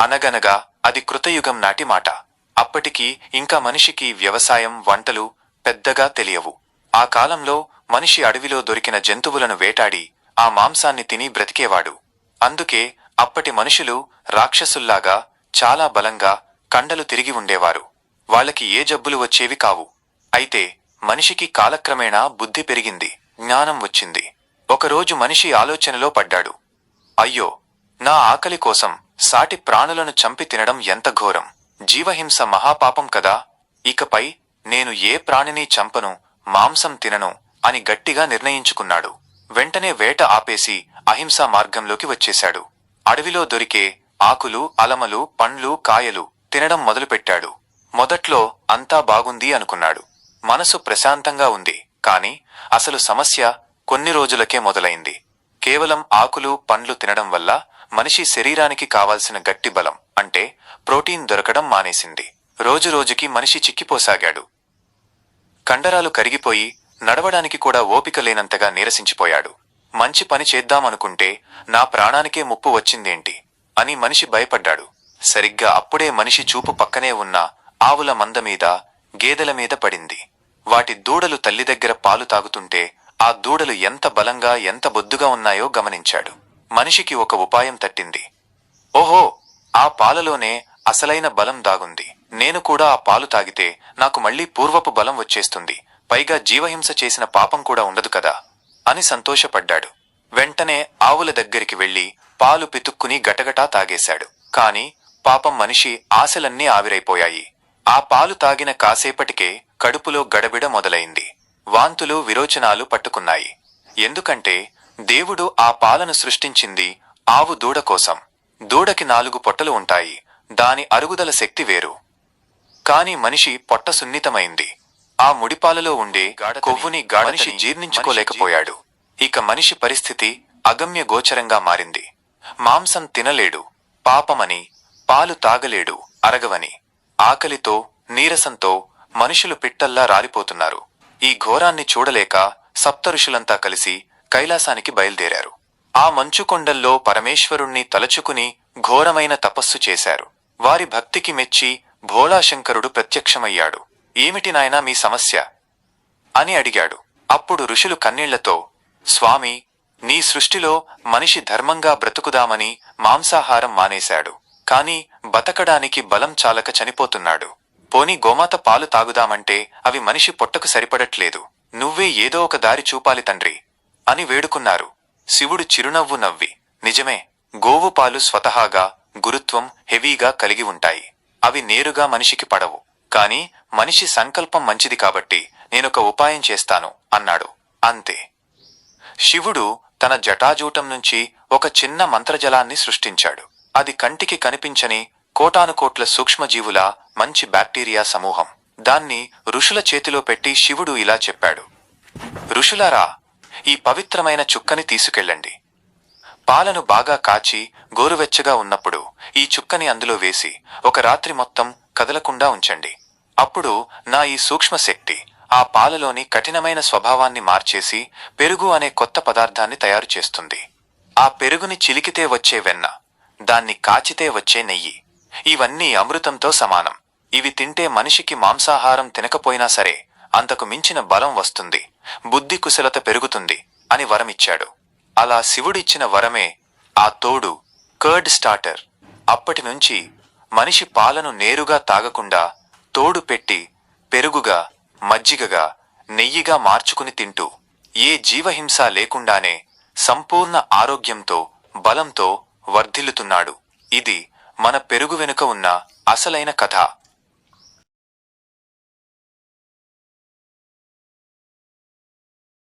అనగనగా అది కృతయుగం నాటి మాట. అప్పటికి ఇంకా మనిషికి వ్యవసాయం వంటలు పెద్దగా తెలియవు. ఆ కాలంలో మనిషి అడవిలో దొరికిన జంతువులను వేటాడి ఆ మాంసాన్ని తిని బ్రతికేవాడు. అందుకే అప్పటి మనుషులు రాక్షసుల్లాగా చాలా బలంగా కండలు తిరిగి ఉండేవారు. వాళ్ళకి ఏ జబ్బులు వచ్చేవి కావు. అయితే మనిషికి కాలక్రమేణా బుద్ధి పెరిగింది జ్ఞానం వచ్చింది. ఒకరోజు మనిషి ఆలోచనలో పడ్డాడు. అయ్యో నా ఆకలి కోసం సాటి ప్రాణులను చంపి తినడం ఎంత ఘోరం? జీవహింస మహాపాపం కదా. ఇకపై నేను ఏ ప్రాణిని చంపను మాంసం తినను అని గట్టిగా నిర్ణయించుకున్నాడు. వెంటనే వేట ఆపేసి అహింసా మార్గంలోకి వచ్చేశాడు. అడవిలో దొరికే ఆకులు అలమలు పండ్లు కాయలు తినడం మొదలుపెట్టాడు. మొదట్లో అంతా బాగుంది అనుకున్నాడు. మనసు ప్రశాంతంగా ఉంది కాని అసలు సమస్య కొన్ని రోజులకే మొదలైంది. కేవలం ఆకులు పండ్లు తినడం వల్ల మనిషి శరీరానికి కావాల్సిన గట్టి బలం అంటే ప్రోటీన్ దొరకడం మానేసింది. రోజురోజుకి మనిషి చిక్కిపోసాగాడు. కండరాలు కరిగిపోయి నడవడానికి కూడా ఓపిక లేనంతగా నీరసించిపోయాడు. మంచి పని చేద్దామనుకుంటే నా ప్రాణానికే ముప్పు వచ్చిందేంటి అని మనిషి భయపడ్డాడు. సరిగ్గా అప్పుడే మనిషి చూపు పక్కనే ఉన్న ఆవుల మంద మీద గేదెల మీద పడింది. వాటి దూడలు తల్లి దగ్గర పాలు తాగుతుంటే ఆ దూడలు ఎంత బలంగా ఎంత బొద్దుగా ఉన్నాయో గమనించాడు. మనిషికి ఒక ఉపాయం తట్టింది. ఓహో ఆ పాలలోనే అసలైన బలం దాగుంది. నేను కూడా ఆ పాలు తాగితే నాకు మళ్ళీ పూర్వపు బలం వచ్చేస్తుంది. పైగా జీవహింస చేసిన పాపం కూడా ఉండదు కదా? అని సంతోషపడ్డాడు. వెంటనే ఆవుల దగ్గరికి వెళ్ళి పాలు పితుక్కుని గటగటా తాగేశాడు. కాని పాపం మనిషి ఆశలన్నీ ఆవిరైపోయాయి. ఆ పాలు తాగిన కాసేపటికే కడుపులో గడబిడ మొదలైంది. వాంతులు విరోచనాలు పట్టుకున్నాయి. ఎందుకంటే దేవుడు ఆ పాలను సృష్టించింది ఆవు దూడ కోసం. దూడకి నాలుగు పొట్టలు ఉంటాయి. దాని అరుగుదల శక్తి వేరు. కాని మనిషి పొట్ట సున్నితమైంది. ఆ ముడిపాలలో ఉండే కొవ్వుని మనిషి జీర్ణించుకోలేకపోయాడు. ఇక మనిషి పరిస్థితి అగమ్య గోచరంగా మారింది. మాంసం తినలేడు. పాపమని పాలు తాగలేడు అరగవని. ఆకలితో నీరసంతో మనుషులు పిట్టల్లా రాలిపోతున్నారు. ఈ ఘోరాన్ని చూడలేక సప్త ఋషులంతా కలిసి కైలాసానికి బయలుదేరారు. ఆ మంచుకొండల్లో పరమేశ్వరుణ్ణి తలచుకుని ఘోరమైన తపస్సు చేశారు. వారి భక్తికి మెచ్చి భోళాశంకరుడు ప్రత్యక్షమయ్యాడు. ఏమిటి నాయనా మీ సమస్య అని అడిగాడు. అప్పుడు ఋషులు కన్నీళ్ళతో స్వామి నీ సృష్టిలో మనిషి ధర్మంగా బ్రతుకుదామని మాంసాహారం మానేశాడు. కాని బతకడానికి బలం చాలక చనిపోతున్నాడు. పోని గోమాత పాలు తాగుదామంటే అవి మనిషి పొట్టకు సరిపడట్లేదు. నువ్వే ఏదో ఒక దారి చూపాలి తండ్రి. అని వేడుకున్నారు. శివుడు చిరునవ్వు నవ్వి నిజమే గోవు పాలు స్వతహాగా గురుత్వం హెవీగా కలిగి ఉంటాయి. అవి నేరుగా మనిషికి పడవు. కాని మనిషి సంకల్పం మంచిది కాబట్టి నేనొక ఉపాయం చేస్తాను అన్నాడు. అంతే. శివుడు తన జటాజూటం నుంచి ఒక చిన్న మంత్రజలాన్ని సృష్టించాడు. అది కంటికి కనిపించని కోటానుకోట్ల సూక్ష్మజీవుల మంచి బ్యాక్టీరియా సమూహం. దాన్ని ఋషుల చేతిలో పెట్టి శివుడు ఇలా చెప్పాడు. ఋషులారా ఈ పవిత్రమైన చుక్కని తీసుకెళ్ళండి. పాలను బాగా కాచి గోరువెచ్చగా ఉన్నప్పుడు ఈ చుక్కని అందులో వేసి ఒక రాత్రి మొత్తం కదలకుండా ఉంచండి. అప్పుడు నా ఈ సూక్ష్మ శక్తి ఆ పాలలోని కఠినమైన స్వభావాన్ని మార్చేసి పెరుగు అనే కొత్త పదార్థాన్ని తయారు చేస్తుంది. ఆ పెరుగుని చిలికితే వచ్చే వెన్న దాన్ని కాచితే వచ్చే నెయ్యి ఇవన్నీ అమృతంతో సమానం. ఇవి తింటే మనిషికి మాంసాహారం తినకపోయినా సరే అంతకు మించిన బలం వస్తుంది. బుద్ధి కుశలత పెరుగుతుంది అని వరమిచ్చాడు. అలా శివుడిచ్చిన వరమే ఆ తోడు కర్డ్ స్టార్టర్. అప్పటి నుంచి మనిషి పాలను నేరుగా తాగకుండా తోడు పెట్టి పెరుగుగా మజ్జిగగా నెయ్యిగా మార్చుకుని తింటూ ఏ జీవహింస లేకుండానే సంపూర్ణ ఆరోగ్యంతో బలంతో వర్ధిల్లుతున్నాడు. ఇది మన పెరుగు వెనుక ఉన్న అసలైన కథ.